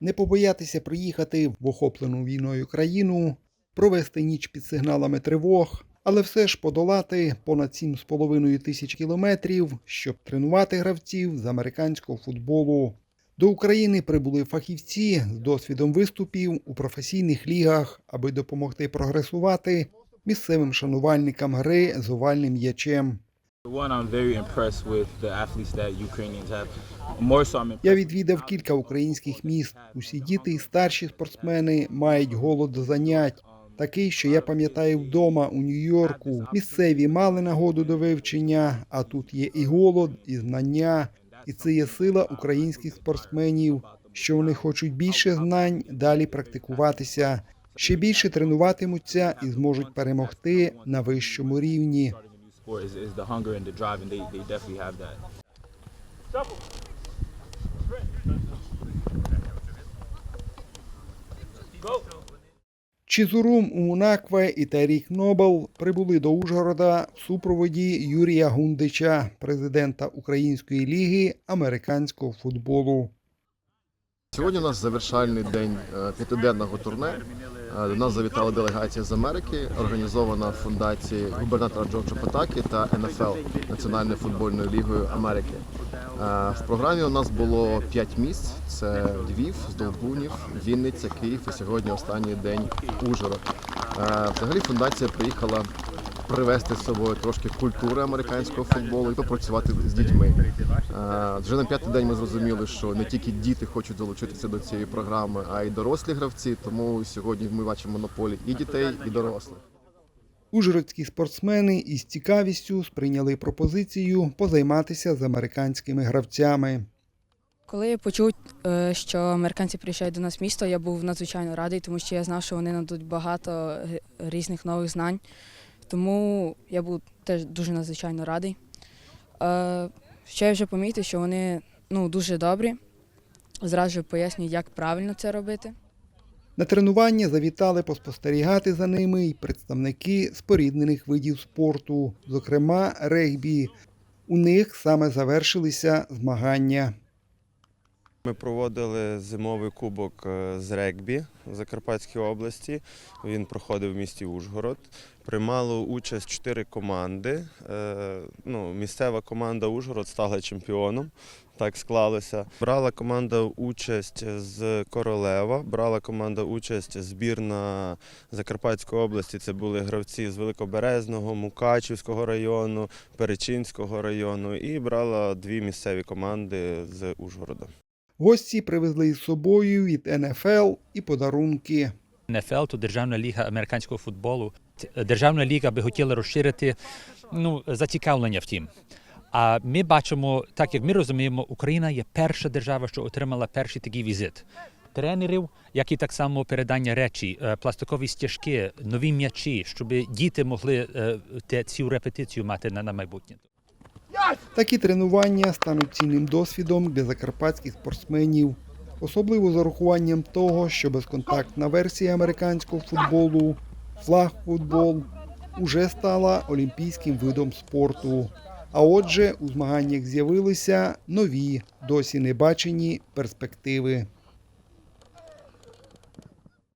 не побоятися приїхати в охоплену війною країну, провести ніч під сигналами тривог, але все ж подолати понад 7,5 тисяч кілометрів, щоб тренувати гравців з американського футболу. До України прибули фахівці з досвідом виступів у професійних лігах, аби допомогти прогресувати місцевим шанувальникам гри з овальним м'ячем. Я відвідав кілька українських міст. Усі діти і старші спортсмени мають голод занять. Такий, що я пам'ятаю вдома у Нью-Йорку. Місцеві мали нагоду до вивчення, а тут є і голод, і знання, і це є сила українських спортсменів, що вони хочуть більше знань, далі практикуватися, ще більше тренуватимуться і зможуть перемогти на вищому рівні. Sport is, is the hunger and the drive, and they, they definitely have that. Чізурум Умунакве і Тарік Нобел прибули до Ужгорода в супроводі Юрія Гундича, президента Української ліги американського футболу. Сьогодні у нас завершальний день е, п'ятиденного турне. Е, До нас завітала делегація з Америки, організована фундацією губернатора Джорджа Патакі та НФЛ Національною футбольною лігою Америки. Е, В програмі у нас було п'ять місць: це Львів, Здолбунів, Вінниця, Київ і сьогодні останній день Ужгород. Е, Взагалі фундація приїхала привезти з собою трошки культури американського футболу і попрацювати з дітьми. Е, Вже на п'ятий день ми зрозуміли, що не тільки діти хочуть долучитися до цієї програми, а й дорослі гравці. Тому сьогодні ми бачимо монополі і дітей, і дорослих. Ужгородські спортсмени із цікавістю сприйняли пропозицію позайматися з американськими гравцями. Коли я почув, е, що американці приїжджають до нас в місто, я був надзвичайно радий, тому що я знав, що вони нададуть багато е, різних нових знань. Тому я був теж дуже надзвичайно радий. Е, Ще я вже помітив, що вони ну, дуже добрі. Зразу пояснюю, як правильно це робити. На тренування завітали поспостерігати за ними й представники споріднених видів спорту, зокрема регбі. У них саме завершилися змагання. Ми проводили зимовий кубок е, з регбі в Закарпатській області. Він проходив в місті Ужгород. Приймало участь чотири команди. Е, Ну, місцева команда Ужгород стала чемпіоном. Так склалося. Брала команда участь з Королева, брала команда участь збірна Закарпатської області. Це були гравці з Великоберезного, Мукачівського району, Перечинського району. І брала дві місцеві команди з Ужгорода. Гості привезли із собою від НФЛ і подарунки. НФЛ – то Державна ліга американського футболу. Державна ліга би хотіла розширити ну, зацікавлення в тім. А ми бачимо, так як ми розуміємо, Україна є перша держава, що отримала перший такий візит. Тренерів, як і так само передання речі, е, пластикові стяжки, нові м'ячі, щоб діти могли е, цю репетицію мати на майбутнє. Такі тренування стануть цінним досвідом для закарпатських спортсменів, особливо з урахуванням того, що безконтактна версія американського футболу, флаг-футбол, уже стала олімпійським видом спорту. А отже, у змаганнях з'явилися нові, досі не бачені перспективи.